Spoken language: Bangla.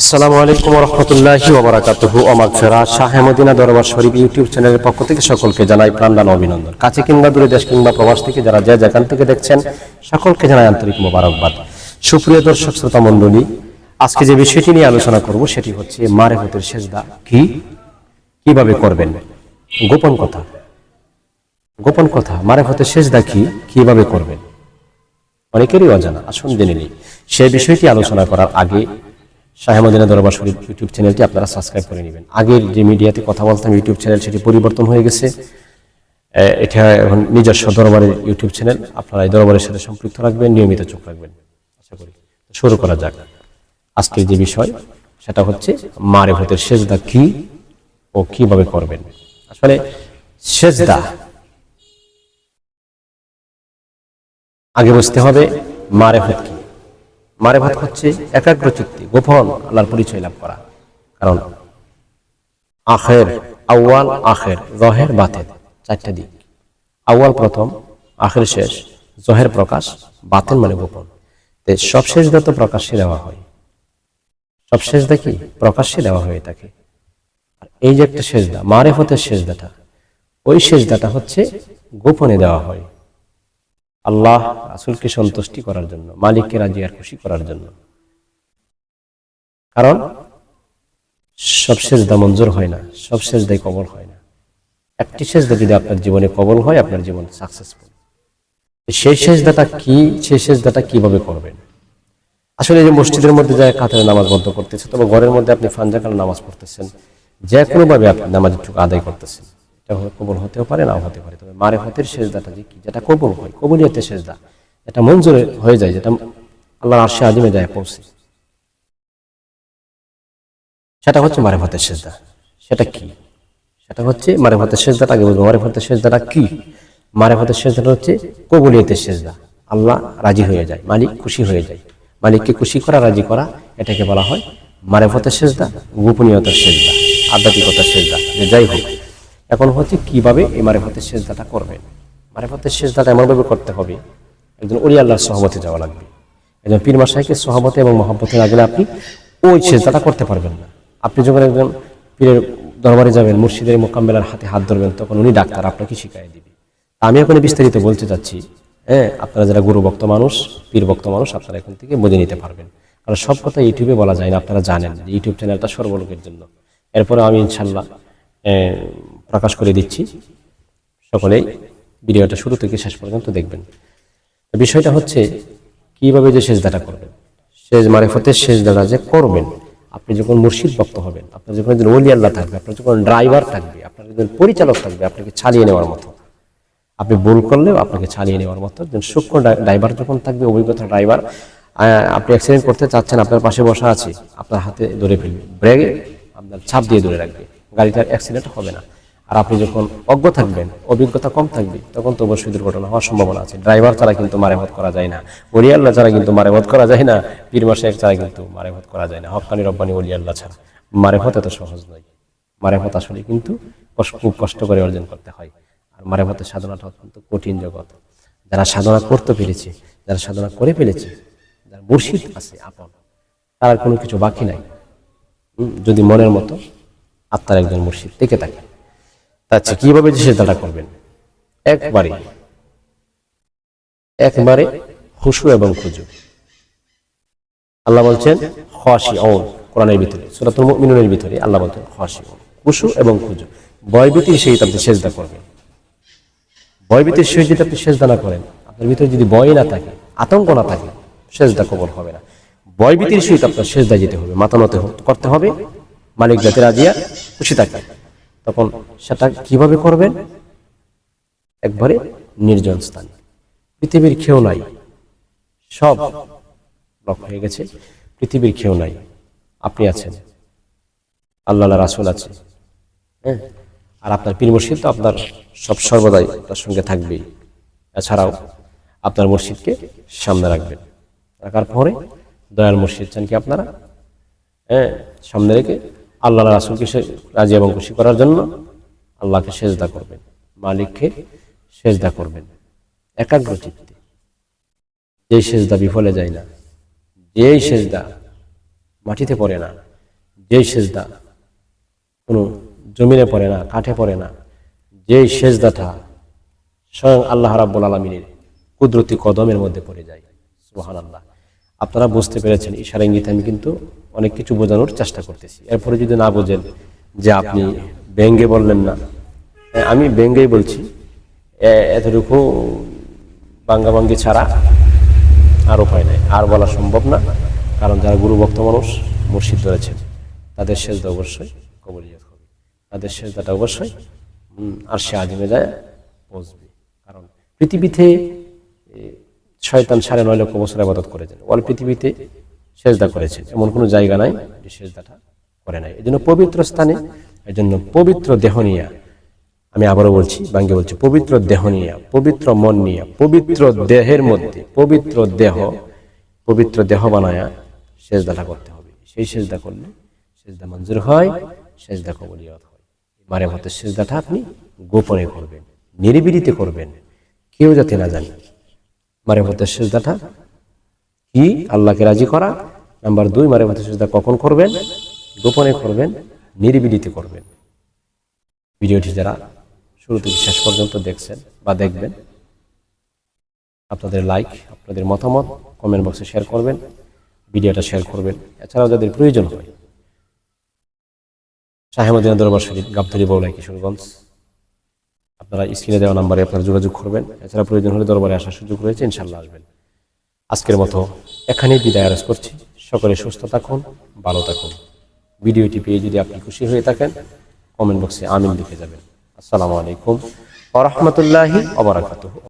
আসসালামু আলাইকুম রহমতুল্লাহি ওবরাকাতুহু। অমাক ফেরা শাহে মদিনা দরবার শরীফ ইউটিউব চ্যানেলের পক্ষ থেকে সকলকে জানাই প্রাণদান অভিনন্দন। কাছে কিংবা দূরে দেশ কিংবা প্রবাস থেকে যারা যে যেখান থেকে দেখছেন, সকলকে জানাই আন্তরিক মোবারকবাদ। সুপ্রিয় দর্শক, শ্রোতা মণ্ডলী, আজকে যে বিষয়টি নিয়ে আলোচনা করব সেটি হচ্ছে মারেফতের সেজদা কি? কীভাবে করবেন? গোপন কথা। গোপন কথা, মারেফতের সেজদা কি? কীভাবে করবেন? অনেকেরই অজানা, আসুন জেনে নিই। সেই বিষয়টি আলোচনা করার আগে শাহেমদিনা দরবার শরীফ ইউটিউব চ্যানেলটি আপনারা সাবস্ক্রাইব করে নেবেন। আগের যে মিডিয়াতে কথা বলতাম ইউটিউব চ্যানেল, সেটি পরিবর্তন হয়ে গেছে। এটা এখন নিজস্ব দরবারের ইউটিউব চ্যানেল। আপনারা এই দরবারের সাথে সম্পৃক্ত রাখবেন নিয়মিত চোখ রাখবেন। আশা করি শুরু করা যাক। আজকের যে বিষয়, সেটা হচ্ছে মারে ভূতের সেজদা কি ও কীভাবে করবেন? আসলে সেজদা আগে বুঝতে হবে মারেফত কি। মারেফত হচ্ছে একাগ্র চিত্তে গোপন আল্লাহর পরিচয় লাভ করা। কারণ আখের, আউয়াল, আখের, জহের বাতেন চারটা দিক। আউয়াল প্রথম, আখের শেষ, জহের প্রকাশ বাতেন মানে গোপন। সব শেষদা তো প্রকাশ্যে দেওয়া হয়। সব শেষদা কি? প্রকাশ্যে দেওয়া হয়ে আর এই যে একটা সেজদা মারেফতের সেজদাটা ওই সেজদাটা হচ্ছে গোপনে দেওয়া হয়। আল্লাহ রাসুলকে সন্তুষ্টি করার জন্য, মালিককে রাজি আর খুশি করার জন্য। কারণ সব সেজদা মঞ্জুর হয় না, সব সেজদাই কবল হয় না। একটি সেজদা যদি আপনার জীবনে কবল হয়, আপনার জীবন সাকসেসফুল সেই সেজদাটা কি, সেই সেজদাটা কীভাবে করবেন? আসলে যে মসজিদের মধ্যে যায় কাতারে নামাজ বন্ধ করতেছে তবে ঘরের মধ্যে আপনি ফাঞ্জাকাল নামাজ পড়তেছেন, যে কোনোভাবে আপনি নামাজটুকু আদায় করতেছেন। এটা কবুল হতেও পারে, নাও হতে পারে। তবে মারে হতের সেজদাটা যে কি? যেটা কবুল হয়, কবুলিয়তের সেজদা। এটা মঞ্জুর হয়ে যায়, যেটা আল্লাহর আরশে আদিমে যায় পৌঁছে। সেটা হচ্ছে মারে ভাতের সেজদা। সেটা কি? সেটা হচ্ছে মারে হতের সেজদাটা আগে বলব মারে হতের সেজদাটা কি? মারে হতের সেজদাটা হচ্ছে কবুলিয়তের সেজদা। আল্লাহ রাজি হয়ে যায়, মালিক খুশি হয়ে যায়। মালিককে খুশি করা, রাজি করা, এটাকে বলা হয় মারে মারেফতের সেজদা, গোপনীয়তার সেজদা, আধ্যাত্মিকতার সেজদা, যে যাই হোক। এখন হচ্ছে কীভাবে এই মারেফতের সেজদাটা করবেন মারেফতের সেজদাটা এমনভাবে করতে হবে, একজন অলি আল্লাহর সহমতে যাওয়া লাগবে। একজন পীর মাসাইকে সহমতে এবং মহব্বতে না গেলে আপনি ওই সেজদাটা করতে পারবেন না। আপনি যখন একজন পীরের দরবারে যাবেন, মুর্শিদের মোকাম্মেলার হাতে হাত ধরবেন, তখন উনি ডাক্তার আপনাকে শিখাই দিবে। আমি এখন বিস্তারিত বলতে চাচ্ছি হ্যাঁ আপনারা যারা গুরু ভক্ত মানুষ পীর ভক্ত মানুষ, আপনারা এখন থেকে বুঝে নিতে পারবেন। কারণ সব কথা ইউটিউবে বলা যায় না, আপনারা জানেন যে ইউটিউব চ্যানেলটা সর্বলোকের জন্য। এরপরে আমি ইনশাল্লাহ প্রকাশ করে দিচ্ছি। সকলেই ভিডিওটা শুরু থেকে শেষ পর্যন্ত দেখবেন। বিষয়টা হচ্ছে, কীভাবে যে সেজদাটা করবেন? শেষ মারেফতের সেজদাটা যে করবেন, আপনি যখন মুর্শিদ ভক্ত হবেন, আপনার যখন একজন ওলি আল্লাহ থাকবে, আপনার যখন ড্রাইভার থাকবে, আপনার একজন পরিচালক থাকবে, আপনাকে ছাড়িয়ে নেওয়ার মতো। আপনি ভুল করলেও আপনাকে ছাড়িয়ে নেওয়ার মতো। একজন সূক্ষ্ম ড্রাই- ড্রাইভার যখন থাকবে, অভিজ্ঞতা ড্রাইভার আপনি অ্যাক্সিডেন্ট করতে চাচ্ছেন, আপনার পাশে বসা আছে, আপনার হাতে ধরে ফেলবে। ব্রেকে আপনার ছাপ দিয়ে ধরে রাখবে। গাড়িটার অ্যাক্সিডেন্ট হবে না। আর আপনি যখন অজ্ঞ থাকবেন, অভিজ্ঞতা কম থাকবে, তখন তো অবশ্যই দুর্ঘটনা হওয়ার সম্ভাবনা আছে। ড্রাইভার ছাড়া কিন্তু মারেমত করা যায় না। ওলিয়াল্লাহ ছাড়া কিন্তু মারেমত করা যায় না। পীর মাসে ছাড়া কিন্তু মারেমত করা যায় না। হকানি রব্বানি ওলিয়াল্লাহ ছাড়া। মারেফত এত সহজ নয়। মারেফত আসলে কিন্তু খুব কষ্ট করে অর্জন করতে হয়। আর মারেফতের সাধনাটা অত্যন্ত কঠিন জগৎ। যারা সাধনা করতে পেরেছে, যারা সাধনা করে ফেলেছে, যারা মুর্শিদ আছে আপন, তার কোনো কিছু বাকি নাই। যদি মনের মতো আত্মার একজন মুর্শিদ থেকে থাকে। আচ্ছা কীভাবে যে সেটাটা করবেন? একবারে। একবারে খুশু এবং খুজু। আল্লাহ বলছেন খাসি অন কোরআনের ভিতরে, সুরাতুল মুমিনুনের ভিতরে আল্লাহ বলছেন খাসি অন খুশু এবং খুজু। ভয়ভীতির সহিত আপনি সেজদা করবেন। ভয়ভীতির সহিত যদি আপনি সেজদা না করেন, আপনার ভিতরে যদি ভয় না থাকে, আতঙ্ক না থাকে, সেজদা কবর হবে না। ভয়ভীতির সহিত আপনার সেজদা যেতে হবে মাতানতে করতে হবে। মালিক যাতে রাজিয়া, খুশি থাকে তখন সেটা কীভাবে করবেন? একবারে নির্জন স্থান। পৃথিবীর কেউ নাই। সব লক হয়ে গেছে। পৃথিবীর কেউ নাই। আপনি আছেন। আল্লাহ রাসুল আছে। হ্যাঁ? আর আপনার পীর মুর্শিদ তো আপনার সব সর্বদাই আপনার সঙ্গে থাকবেই। এছাড়াও আপনার মসজিদকে সামনে রাখবেন। রাখার পরে দয়াল মসজিদ চান কি আপনারা? হ্যাঁ? সামনে রেখে আল্লাহ রাসুলকে রাজি এবং খুশি করার জন্য আল্লাহকে সেজদা করবেন। মালিককে সেজদা করবেন। একাগ্র চিত্তে। যেই সেজদা বিফলে যায় না, যেই সেজদা মাটিতে পড়ে না, যেই সেজদা কোনো জমিনে পড়ে না, কাঠে পড়ে না, যেই সেজদাটা স্বয়ং আল্লাহ রাব্বুল আলমিনের কুদরতি কদমের মধ্যে পড়ে যায়। সুহান আল্লাহ আপনারা বুঝতে পেরেছেন ইশারা ইঙ্গিতে আমি কিন্তু অনেক কিছু বোঝানোর চেষ্টা করতেছি। এরপরে যদি না বোঝেন যে আপনি ব্যঙ্গে বললেন না হ্যাঁ, আমি ব্যঙ্গেই বলছি। এতটুকু বাঙ্গাবাঙ্গি ছাড়া আর উপায় নেই আর বলা সম্ভব না কারণ যারা গুরুভক্ত মানুষ মুর্শিদ ধরেছেন তাদের সেজদা অবশ্যই কবলিয়ত হবে। তাদের সেজদাটা অবশ্যই আর সে আজিমে যায় পৌঁছবে। কারণ পৃথিবীতে শয়তান সাড়ে নয় লক্ষ বছর আবাদত করেছেন। অল পৃথিবীতে সেজদা করেছেন। এমন কোনো জায়গা নাই যে সেজদাটা করে নাই। এই জন্য পবিত্র স্থানে এই জন্য পবিত্র দেহ নিয়ে আমি আবারও বলছি, বাঙ্গে বলছি, পবিত্র দেহ নিয়ে, পবিত্র মন নিয়ে, পবিত্র দেহের মধ্যে, পবিত্র দেহ পবিত্র দেহ বানায়া সেজদাটা করতে হবে। সেই সেজদা করলে সেজদা মঞ্জুর হয়, সেজদা কবলিয়ত হয়। মারে মতো সেজদাটা আপনি গোপনে করবেন, নিরিবিলিতে করবেন। কেউ যাতে না জানে। মারে মতো সেজদাটা? কি? আল্লাহকে রাজি করা? নাম্বার দুই মারে মতো সেজদা কখন করবেন? গোপনে করবেন? নিরিবিলিতে করবেন? ভিডিওটি যারা শুরু থেকে শেষ পর্যন্ত দেখছেন বা দেখবেন, আপনাদের লাইক আপনাদের মতামত কমেন্ট বক্সে শেয়ার করবেন, ভিডিওটা শেয়ার করবেন। এছাড়াও যাদের প্রয়োজন হয় শাহেমদিনা দরবার শরীফ, গাবতলি বৌলাই কিশোরগঞ্জ আপনারা স্ক্রিনে দেওয়া নাম্বারে আপনারা যোগাযোগ করবেন। এছাড়া প্রয়োজন হলে দরবারে আসার সুযোগ রয়েছে ইনশাল্লাহ আসবেন। আজকের মতো এখানেই বিদায় আরজ করছি। সকলে সুস্থ থাকুন, ভালো থাকুন। ভিডিওটি পেয়ে যদি আপনি খুশি হয়ে থাকেন কমেন্ট বক্সে আমিন লিখে যাবেন। আসসালামু আলাইকুম ওয়া রাহমাতুল্লাহি ওয়া বারাকাতুহু।